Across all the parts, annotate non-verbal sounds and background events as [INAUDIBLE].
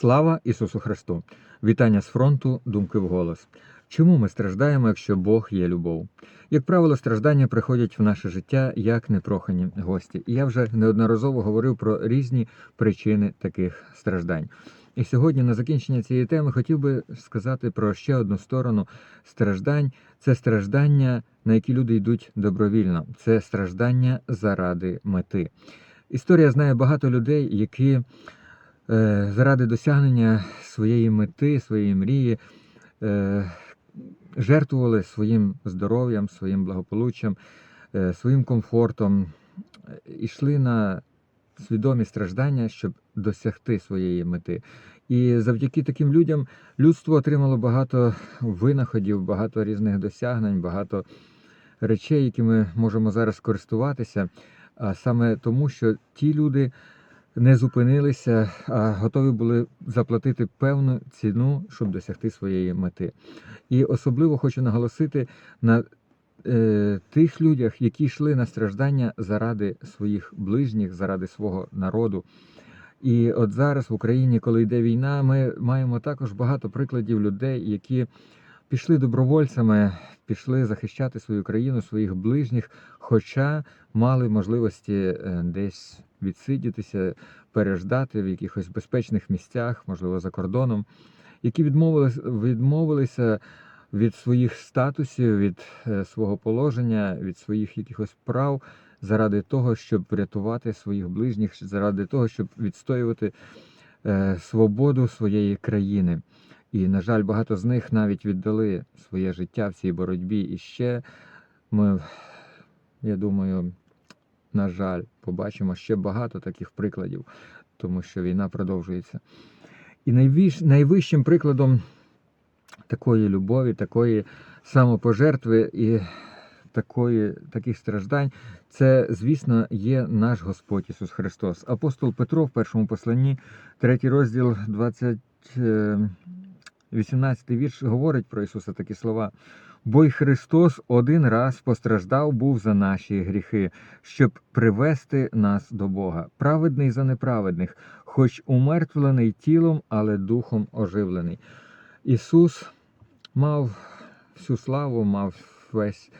Слава Ісусу Христу! Вітання з фронту, думки вголос. Чому ми страждаємо, якщо Бог є любов? Як правило, страждання приходять в наше життя як непрохані гості. І я вже неодноразово говорив про різні причини таких страждань. І сьогодні, на закінчення цієї теми, хотів би сказати про ще одну сторону страждань. Це страждання, на які люди йдуть добровільно. Це страждання заради мети. Історія знає багато людей, які заради досягнення своєї мети, своєї мрії е, жертвували своїм здоров'ям, своїм благополуччям, е, своїм комфортом, е, йшли на свідомі страждання, щоб досягти своєї мети. І завдяки таким людям людство отримало багато винаходів, багато різних досягнень, багато речей, які ми можемо зараз користуватися. А саме тому, що ті люди не зупинилися, а готові були заплатити певну ціну, щоб досягти своєї мети. І особливо хочу наголосити на е, тих людях, які йшли на страждання заради своїх ближніх, заради свого народу. І от зараз в Україні, коли йде війна, ми маємо також багато прикладів людей, які пішли добровольцями, пішли захищати свою країну, своїх ближніх, хоча мали можливості е, десь відсидітися, переждати в якихось безпечних місцях, можливо, за кордоном, які відмовилися, відмовилися від своїх статусів, від е, свого положення, від своїх якихось прав заради того, щоб врятувати своїх ближніх, заради того, щоб відстоювати е, свободу своєї країни. І, на жаль, багато з них навіть віддали своє життя в цій боротьбі. І ще ми, я думаю, на жаль, побачимо ще багато таких прикладів, тому що війна продовжується. І найвищ, найвищим прикладом такої любові, такої самопожертви і такої, таких страждань, це, звісно, є наш Господь Ісус Христос. Апостол Петро в першому посланні, третій розділ 20. 18 вірш говорить про Ісуса такі слова. Бо й Христос один раз постраждав був за наші гріхи, щоб привести нас до Бога, праведний за неправедних, хоч умертвлений тілом, але духом оживлений. Ісус мав всю славу, мав весь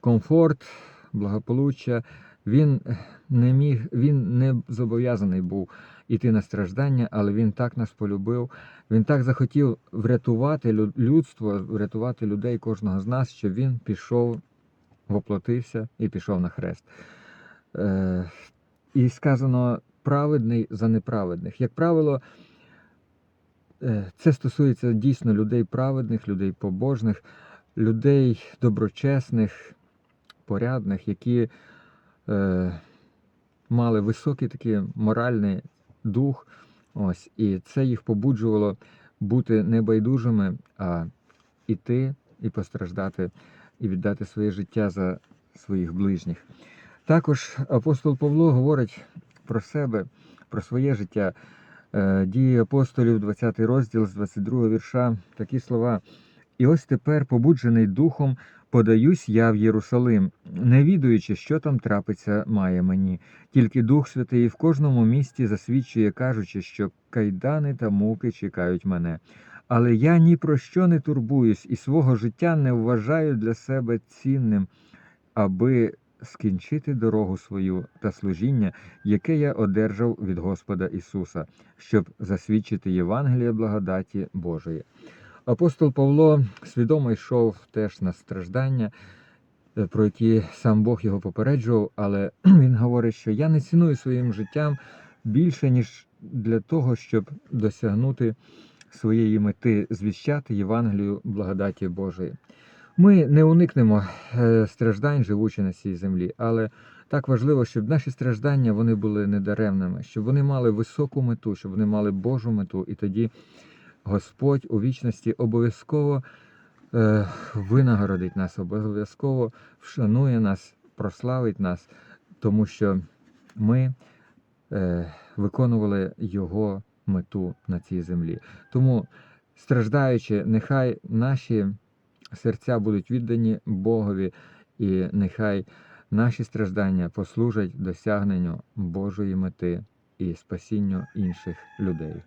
комфорт, благополуччя. Він не міг, він не зобов'язаний був іти на страждання, але він так нас полюбив. Він так захотів врятувати людство, врятувати людей, кожного з нас, що він пішов, воплотився і пішов на хрест. Е, І сказано праведний за неправедних. Як правило, е, це стосується дійсно людей праведних, людей побожних, людей доброчесних, порядних, які е, мали високий такий моральний дух. Ось, І це їх побуджувало бути не байдужими, а іти і постраждати, і віддати своє життя за своїх ближніх. Також апостол Павло говорить про себе, про своє життя. Е, Дії апостолів, 20 розділ з 22 вірша, такі слова. І ось тепер, побуджений духом, подаюсь я в Єрусалим, не відуючи, що там трапиться має мені. Тільки Дух Святий в кожному місті засвідчує, кажучи, що кайдани та муки чекають мене. Але я ні про що не турбуюсь і свого життя не вважаю для себе цінним, аби скінчити дорогу свою та служіння, яке я одержав від Господа Ісуса, щоб засвідчити Євангеліє благодаті Божої. Апостол Павло свідомо йшов теж на страждання, е, про які сам Бог його попереджував, але [CLEARS THROAT] він говорить, що я не ціную своїм життям більше, ніж для того, щоб досягнути своєї мети, звіщати Євангелію благодаті Божої. Ми не уникнемо е, страждань, живучи на цій землі, але так важливо, щоб наші страждання вони були недаремними, щоб вони мали високу мету, щоб вони мали Божу мету, і тоді. Господь у вічності обов'язково е, винагородить нас, обов'язково вшанує нас, прославить нас, тому що ми е, виконували Його мету на цій землі. Тому, страждаючи, нехай наші серця будуть віддані Богові, і нехай наші страждання послужать досягненню Божої мети і спасінню інших людей.